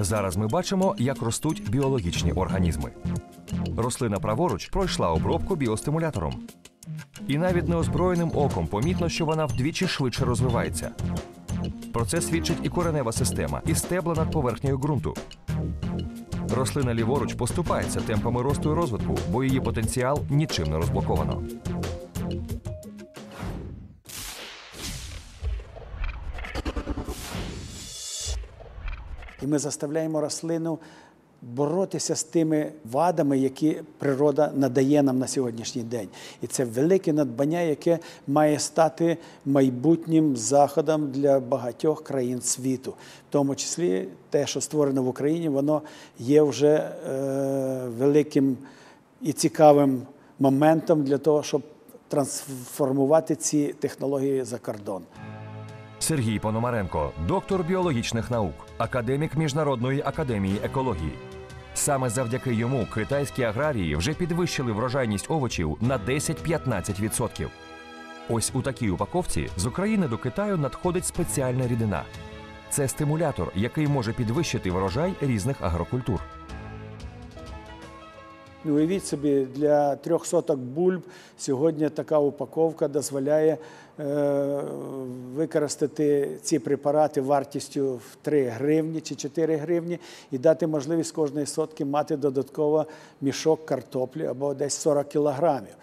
Зараз ми бачимо, як ростуть біологічні організми. Рослина праворуч пройшла обробку біостимулятором. І навіть неозброєним оком помітно, що вона вдвічі швидше розвивається. Про це свідчить і коренева система, і стебла над поверхнею ґрунту. Рослина ліворуч поступається темпами росту і розвитку, бо її потенціал нічим не розблоковано. І ми заставляємо рослину боротися з тими вадами, які природа надає нам на сьогоднішній день. І це велике надбання, яке має стати майбутнім заходом для багатьох країн світу. В тому числі те, що створено в Україні, воно є вже е, великим і цікавим моментом для того, щоб трансформувати ці технології за кордон. Сергій Пономаренко, доктор біологічних наук, академік Міжнародної академії екології. Саме завдяки йому китайські аграрії вже підвищили врожайність овочів на 10-15%. Ось у такій упаковці з України до Китаю надходить спеціальна рідина. Це стимулятор, який може підвищити врожай різних агрокультур. Ну, Уявіть собі, для трьох соток бульб сьогодні така упаковка дозволяє використати ці препарати вартістю в 3 гривні чи 4 гривні і дати можливість кожної сотки мати додатково мішок картоплі або десь 40 кілограмів.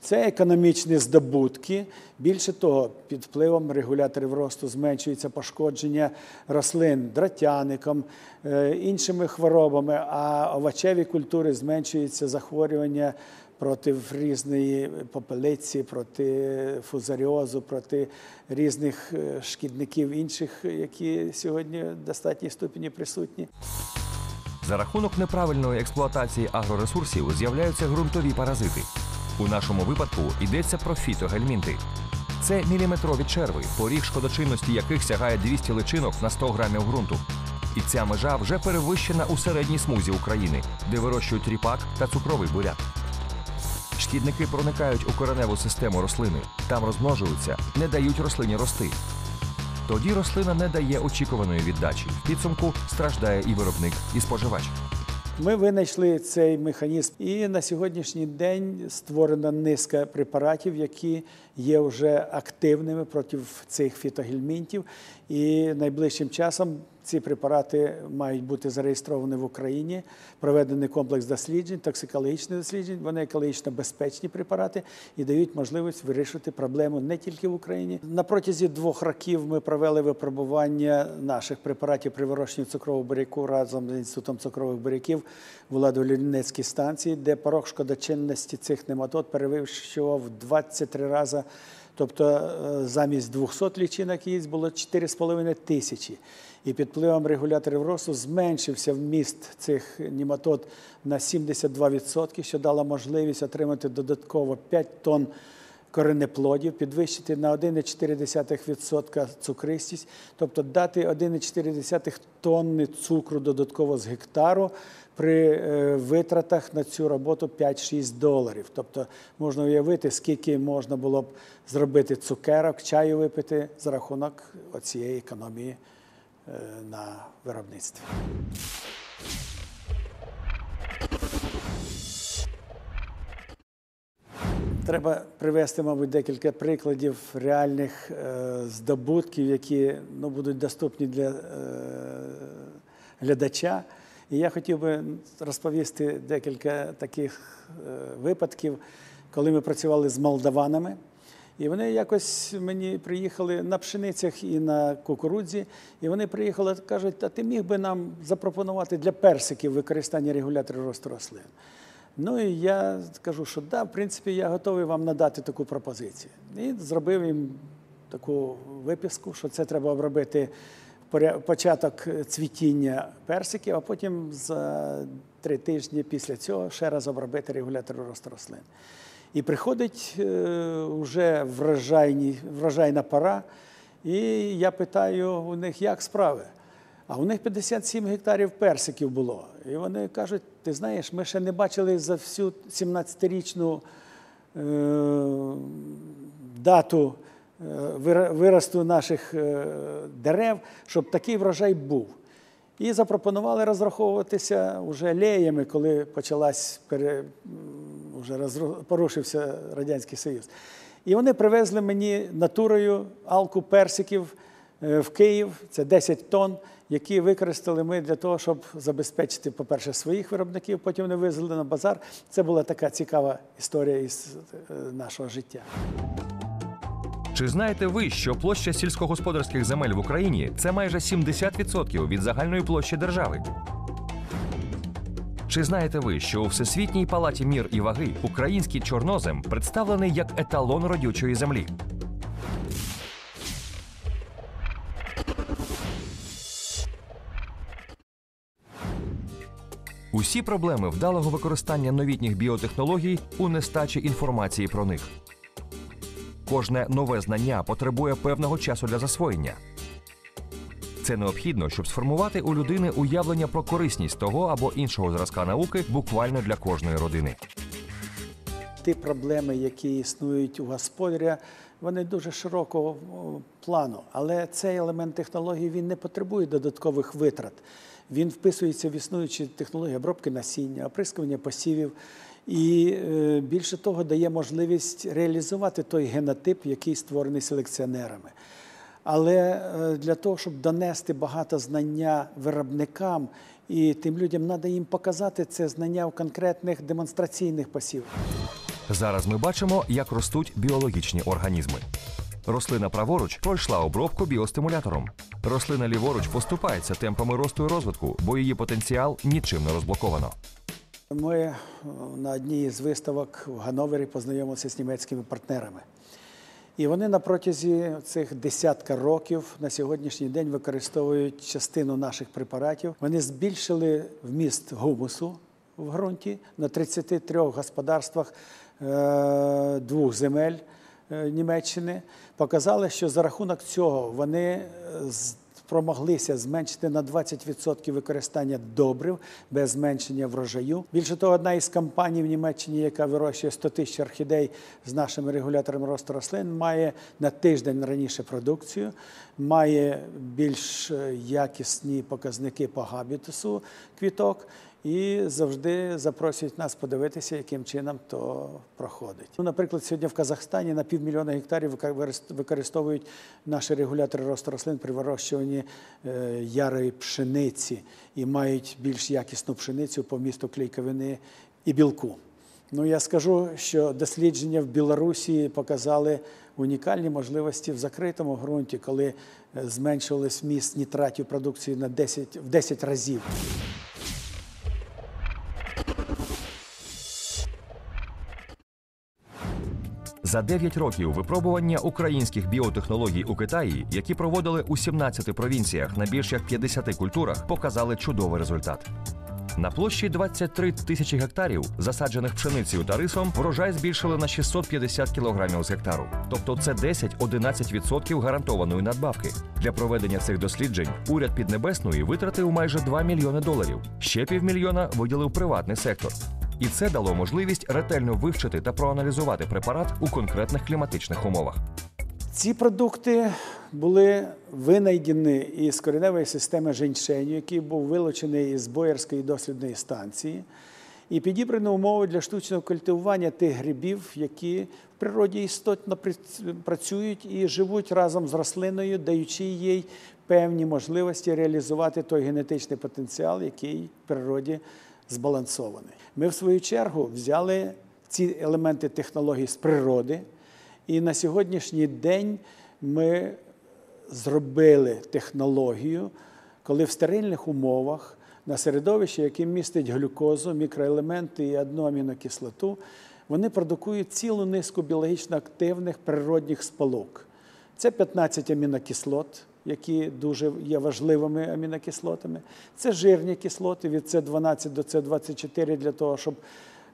Це економічні здобутки. Більше того, під впливом регуляторів росту зменшується пошкодження рослин дратяником, е, іншими хворобами, а овочеві культури зменшується захворювання проти різної попелиці, проти фузаріозу, проти різних е, шкідників інших, які сьогодні в достатній ступені присутні. За рахунок неправильної експлуатації агроресурсів з'являються ґрунтові паразити. У нашому випадку йдеться про фітогельмінти. Це міліметрові черви, поріг шкодочинності яких сягає 200 личинок на 100 грамів ґрунту. І ця межа вже перевищена у середній смузі України, де вирощують ріпак та цукровий буряк. Шкідники проникають у кореневу систему рослини, там розмножуються, не дають рослині рости. Тоді рослина не дає очікуваної віддачі. В підсумку страждає і виробник, і споживач. Ми винайшли цей механізм, і на сьогоднішній день створена низка препаратів, які є вже активними проти цих фітогельмінтів. І найближчим часом ці препарати мають бути зареєстровані в Україні, проведений комплекс досліджень, токсикологічних досліджень. Вони екологічно безпечні препарати і дають можливість вирішити проблему не тільки в Україні. На протязі двох років ми провели випробування наших препаратів при вирощенні цукрового буряку разом з інститутом цукрових буряків в Ладолінецькій станції, де порог шкодочинності цих нематод перевищував 23 рази. Тобто е, замість 200 лічинок яєць було 4,5 тисячі. І під впливом регуляторів росту зменшився вміст цих нематод на 72%, що дало можливість отримати додатково 5 тонн коренеплодів, підвищити на 1,4% цукристість, тобто дати 1,4 тонни цукру додатково з гектару при е, витратах на цю роботу 5-6 доларів. Тобто можна уявити, скільки можна було б зробити цукерок, чаю випити за рахунок цієї економії на виробництві. Треба привести, мабуть, декілька прикладів реальних е, здобутків, які ну, будуть доступні для е, глядача. І я хотів би розповісти декілька таких е, випадків, коли ми працювали з молдаванами. І вони якось мені приїхали на пшеницях і на кукурудзі. І вони приїхали кажуть, а ти міг би нам запропонувати для персиків використання регуляторів росту рослин. Ну і я кажу, що да, в принципі, я готовий вам надати таку пропозицію. І зробив їм таку виписку, що це треба обробити початок цвітіння персиків, а потім за три тижні після цього ще раз обробити регулятор росту рослин. І приходить вже врожайна пора, і я питаю у них, як справи. А у них 57 гектарів персиків було. І вони кажуть: ти знаєш, ми ще не бачили за всю 17-річну е, дату е виросту наших е дерев, щоб такий врожай був. І запропонували розраховуватися вже леями, коли почалась пере... порушився Радянський Союз. І вони привезли мені натурою алку персиків е, в Київ, це 10 тонн, які використали ми для того, щоб забезпечити, по-перше, своїх виробників, потім вони вивезли на базар. Це була така цікава історія із е, нашого життя. Чи знаєте ви, що площа сільськогосподарських земель в Україні це майже 70% від загальної площі держави? Чи знаєте ви, що у Всесвітній палаті мір і ваги український чорнозем представлений як еталон родючої землі? Усі проблеми вдалого використання новітніх біотехнологій у нестачі інформації про них. Кожне нове знання потребує певного часу для засвоєння. Це необхідно, щоб сформувати у людини уявлення про корисність того або іншого зразка науки буквально для кожної родини. Ті проблеми, які існують у господаря, вони дуже широкого плану. Але цей елемент технології він не потребує додаткових витрат. Він вписується в існуючі технології обробки насіння, оприскування посівів. І е, більше того, дає можливість реалізувати той генотип, який створений селекціонерами. Але е, для того, щоб донести багато знання виробникам і тим людям, треба їм показати це знання в конкретних демонстраційних посівах. Зараз ми бачимо, як ростуть біологічні організми. Рослина праворуч пройшла обробку біостимулятором. Рослина ліворуч поступається темпами росту і розвитку, бо її потенціал нічим не розблоковано. Ми е, на одній з виставок в Гановері познайомилися з німецькими партнерами. І вони на протязі цих десятка років на сьогоднішній день використовують частину наших препаратів. Вони збільшили вміст гумусу в ґрунті на 33 господарствах е, двох земель е, Німеччини. Показали, що за рахунок цього вони спромоглися зменшити на 20% використання добрив без зменшення врожаю. Більше того, одна із компаній в Німеччині, яка вирощує 100 тисяч орхідей з нашими регуляторами росту рослин, має на тиждень раніше продукцію, має більш е, якісні показники по габітусу квіток. І завжди запросять нас подивитися, яким чином то проходить. Ну, наприклад, сьогодні в Казахстані на півмільйона гектарів використовують наші регулятори росту рослин при вирощуванні е, ярої пшениці і мають більш якісну пшеницю по місту клейковини і білку. Ну я скажу, що дослідження в Білорусі показали унікальні можливості в закритому ґрунті, коли е, зменшувались вміст нітратів продукції на 10, в 10 разів. За 9 років випробування українських біотехнологій у Китаї, які проводили у 17 провінціях на більш як 50 культурах, показали чудовий результат. На площі 23 тисячі гектарів, засаджених пшеницею та рисом, врожай збільшили на 650 кілограмів з гектару. Тобто це 10-11% гарантованої надбавки. Для проведення цих досліджень уряд Піднебесної витратив майже 2 мільйони доларів. Ще півмільйона виділив приватний сектор. І це дало можливість ретельно вивчити та проаналізувати препарат у конкретних кліматичних умовах. Ці продукти були винайдені із кореневої системи женьшеню, який був вилучений із Боярської дослідної станції, і підібрані умови для штучного культивування тих грибів, які в природі істотно працюють і живуть разом з рослиною, даючи їй певні можливості реалізувати той генетичний потенціал, який в природі збалансований. Ми, в свою чергу, взяли ці елементи технологій з природи. І на сьогоднішній день ми зробили технологію, коли в стерильних умовах на середовище, яке містить глюкозу, мікроелементи і одну амінокислоту, вони продукують цілу низку біологічно активних природних сполук. Це 15 амінокислот, які дуже є важливими амінокислотами. Це жирні кислоти від С12 до С24 для того, щоб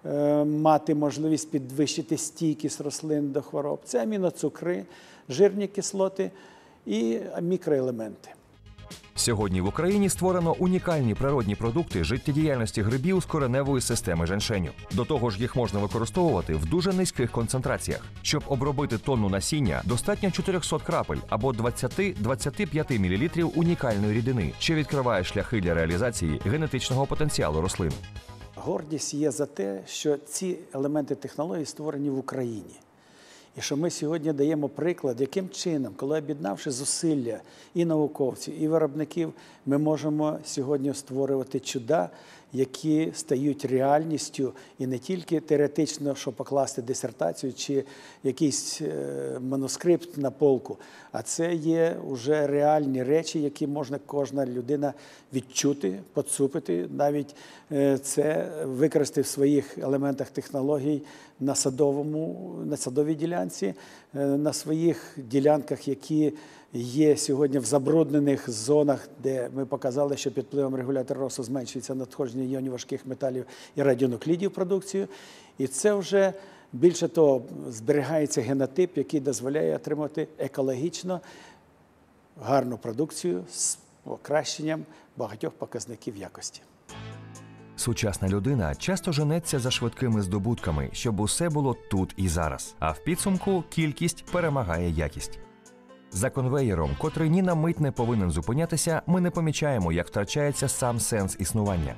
е, мати можливість підвищити стійкість рослин до хвороб. Це аміноцукри, жирні кислоти і мікроелементи. Сьогодні в Україні створено унікальні природні продукти життєдіяльності грибів з кореневої системи женьшеню. До того ж, їх можна використовувати в дуже низьких концентраціях. Щоб обробити тонну насіння, достатньо 400 крапель або 20-25 мл унікальної рідини, що відкриває шляхи для реалізації генетичного потенціалу рослин. Гордість є за те, що ці елементи технології створені в Україні. І що ми сьогодні даємо приклад, яким чином, коли об'єднавши зусилля і науковців, і виробників, ми можемо сьогодні створювати чуда, які стають реальністю і не тільки теоретично, що покласти дисертацію чи якийсь е, манускрипт на полку, а це є вже реальні речі, які можна кожна людина відчути, поцупити, навіть е, це використати в своїх елементах технологій на садовому, на садовій ділянці, е, на своїх ділянках, які є сьогодні в забруднених зонах, де ми показали, що під впливом регулятора росту зменшується надходження іонів важких металів і радіонуклідів продукцію. І це вже більше того, зберігається генотип, який дозволяє отримати екологічно гарну продукцію з покращенням багатьох показників якості. Сучасна людина часто женеться за швидкими здобутками, щоб усе було тут і зараз. А в підсумку кількість перемагає якість. За конвеєром, котрий ні на мить не повинен зупинятися, ми не помічаємо, як втрачається сам сенс існування.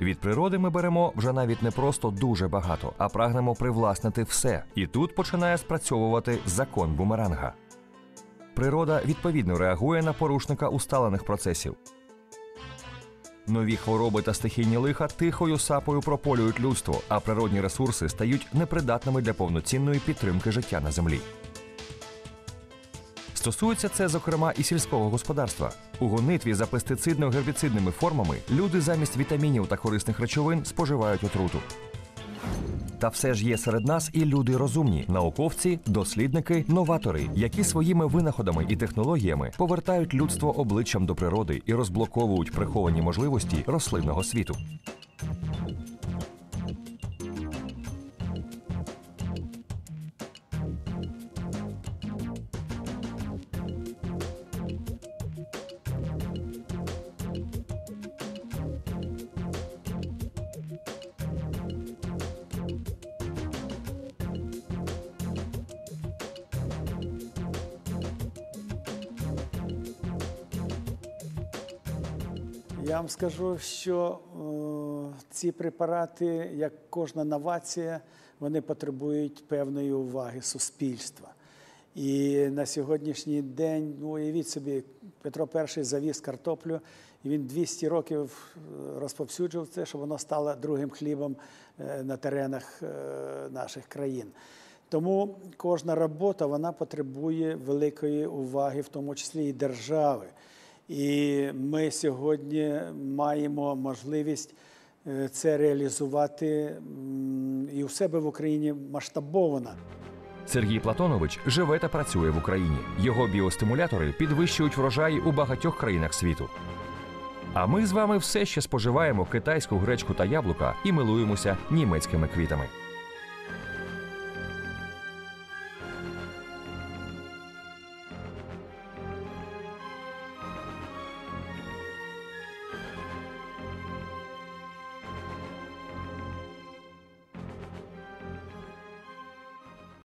Від природи ми беремо вже навіть не просто дуже багато, а прагнемо привласнити все. І тут починає спрацьовувати закон бумеранга. Природа відповідно реагує на порушника усталених процесів. Нові хвороби та стихійні лиха тихою сапою прополюють людство, а природні ресурси стають непридатними для повноцінної підтримки життя на землі. Стосується це, зокрема, і сільського господарства. У гонитві за пестицидно-гербіцидними формами люди замість вітамінів та корисних речовин споживають отруту. Та все ж є серед нас і люди розумні, науковці, дослідники, новатори, які своїми винаходами і технологіями повертають людство обличчям до природи і розблоковують приховані можливості рослинного світу. Я вам скажу, що е, ці препарати, як кожна новація, вони потребують певної уваги суспільства. І на сьогоднішній день, ну уявіть собі, Петро І завіз картоплю, і він 200 років е, розповсюджував це, щоб воно стало другим хлібом е, на теренах наших країн. Тому кожна робота вона потребує великої уваги, в тому числі і держави. І ми сьогодні маємо можливість е, це реалізувати і у себе в Україні масштабовано. Сергій Платонович живе та працює в Україні. Його біостимулятори підвищують врожаї у багатьох країнах світу. А ми з вами все ще споживаємо китайську гречку та яблука і милуємося німецькими квітами.